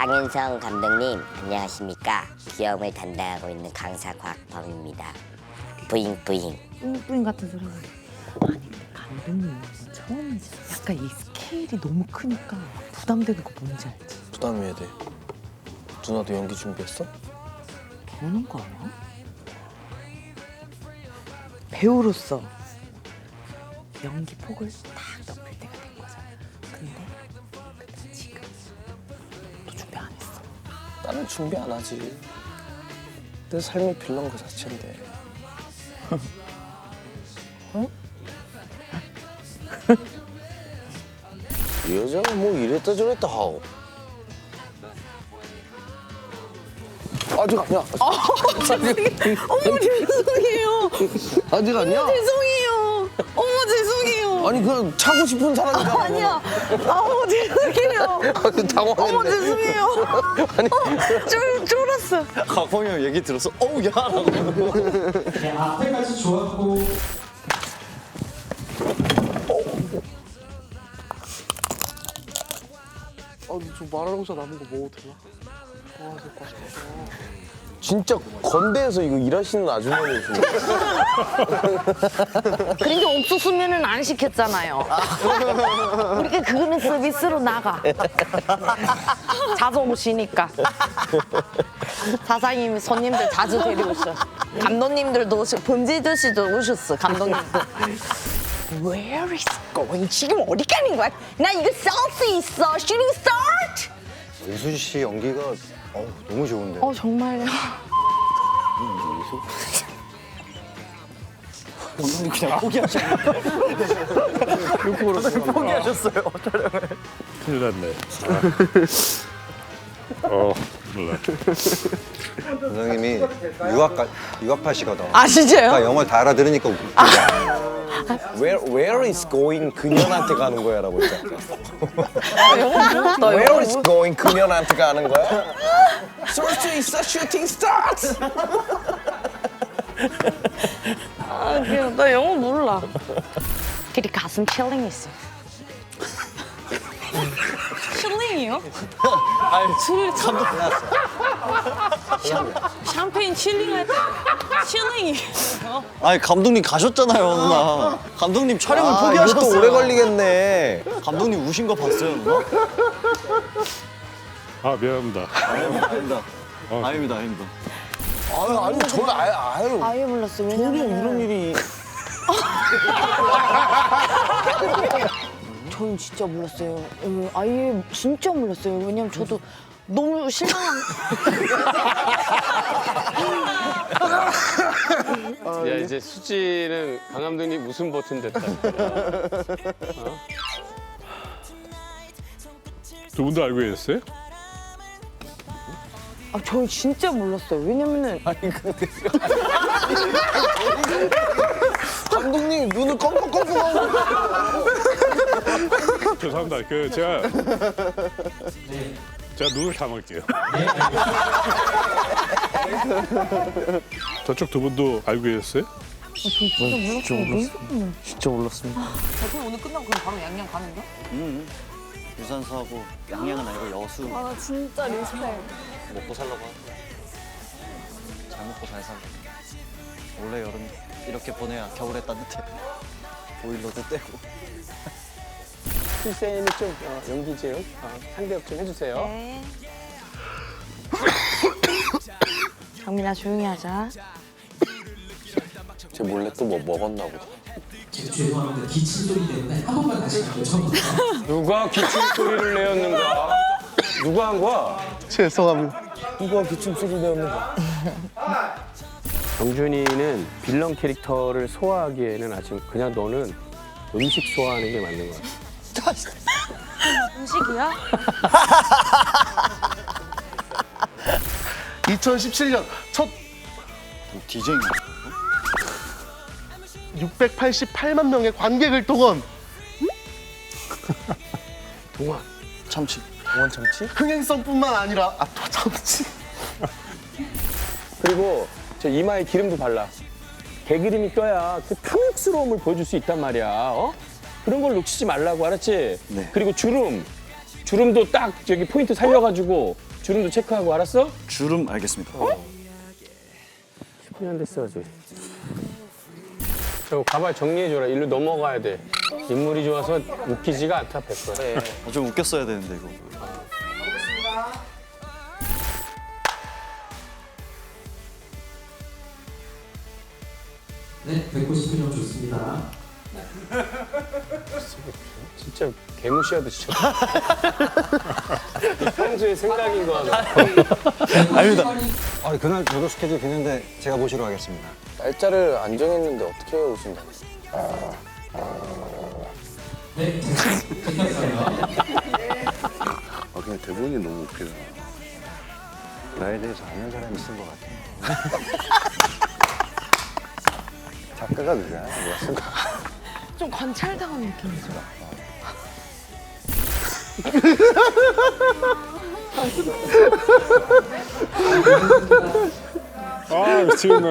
강현성 감독님 안녕하십니까 귀여움을 담당하고 있는 강사 곽범입니다 부잉 부잉 뿌잉뿌잉 같은 소리가 아니 감독님 처음이죠 약간 이 스케일이 너무 크니까 부담되는 거 뭔지 알지? 부담해야 돼. 누나도 연기 준비했어? 보는 거 아니야? 배우로서 연기 폭을 딱 넓힐 나는 준비 안 하지. 내 삶이 빌런 그 자체인데. 이 여자가 뭐 이랬다 저랬다 하고. 아직 아니야. 어머 죄송해요 아직 아니야? 죄송해요 어머 죄송해요 아니 그냥 차고 싶은 사람이잖아. 아니야 아우 죄송해요 아니 당황했네. 어머 죄송해요 쫄, 쫄았어 가봉이 형 얘기 들었어. 어우 야. 네, 앞에까지 좋았고 아, 저 마라롱사 남은 거 먹어도 되나? 아, 저 맛있겠다. 진짜 건대에서 이거 일하시는 아주머니시네. 그러니까 옥수수면은 안 시켰잖아요. 우리가 그거는 서비스로 나가. 자주 오시니까. 사장님 손님들 자주 데려오셔. 감독님들도 오셔. 범죄도 씨도 오셨어. 감독님들. Where is going? 지금 어디 가는 거야? 나 이거 셀프 있어. 스타트. 이수지 씨 연기가 어우, 너무 좋은데. 어 정말요. 큰일 났네. 어, 몰라. 선생님이 유학 유학파시거든. 아 진짜요? 그러니까 영어를 다 알아들으니까 웃기다. Where Where is going 그년한테 가는 거야라고 했잖아. 나 Where is going 그년한테 가는 거야? 쏠수 있어 슈팅 스타트. 아, 그냥 나 영어 몰라. 길이 가슴 칠링 있어. 칠링이요? 술 감독 샴페인 칠링 할 때 칠링이 아니 감독님 가셨잖아요 누나 감독님 촬영을 아, 포기하셨어요 이것도 오래 걸리겠네. 감독님 우신 거 봤어요 누나? 아, 미안합니다. 아닙니다 아닙니다 아닙니다 아유 아니 저는 아유 아유 아예 몰랐어. 전혀 왜냐면 이런 일이 저는 진짜 몰랐어요. 어, 아예 진짜 몰랐어요. 왜냐면 저도 너무 실망. 야 이제 수지는 강 감독님 웃음 버튼 됐다. 두 분도 알고 계셨어요? 아, 저 진짜 몰랐어요. 왜냐면은 감독님 눈을 껌껌껌껌하고 죄송합니다. 그 제가 제가 눈을 감을게요. 저쪽 두 분도 알고 계셨어요? 진짜 몰랐습니다. 음, 유산소하고 양양은 아니고 여수. 아 진짜 리스펙 먹고 살라고 하고. 잘 먹고 잘 살고. 원래 여름 이렇게 보내야 겨울에 따뜻해. 보일러도 떼고 출세는 좀 어, 연기 좀 어, 상대역 좀 해주세요. 네. 장민아 조용히 하자. 제 몰래 또 뭐 먹었나 보다. 죄송합니다 기침 소리 때문에 한 번만 다시 처음부터 누가 기침 소리를 내었는가? 누가 한 거야? 죄송합니다. 누가 기침 소리 내었는가? 정준이는 빌런 캐릭터를 소화하기에는 아직 그냥 너는 음식 소화하는 게 맞는 것 같아. 음식이야? 2017년 첫 디제잉 688만 명의 관객을 동원 참치. 동원 참치? 흥행성뿐만 아니라 아또 참치 그리고 저 이마에 기름도 발라. 개기름이 껴야 그 탐욕스러움을 보여줄 수 있단 말이야. 어? 그런 걸 놓치지 말라고 알았지? 그리고 주름. 주름도 딱 저기 포인트 살려가지고 주름도 체크하고 알았어? 주름 알겠습니다. 10년 됐어 아주. 저 가발 정리해줘라. 일로 넘어가야 돼. 인물이 좋아서 웃기지가 않다 100%. 어, 좀 웃겼어야 되는데 이거. 네, 191점 좋습니다. 진짜 개무시하듯이 쳐. 평소에 생각인 거 하나. 아닙니다. 아 그날 저도 스케줄 비는데 제가 모시러 가겠습니다. 날짜를 안 정했는데 어떻게 오신다? 네. 아 그냥 대본이 너무 웃기다. 나에 대해서 아는 사람이 쓴 것 같아. 작가가 누구야? 누가 쓴 거? 좀 관찰당한 느낌이죠. 아 미치겠네.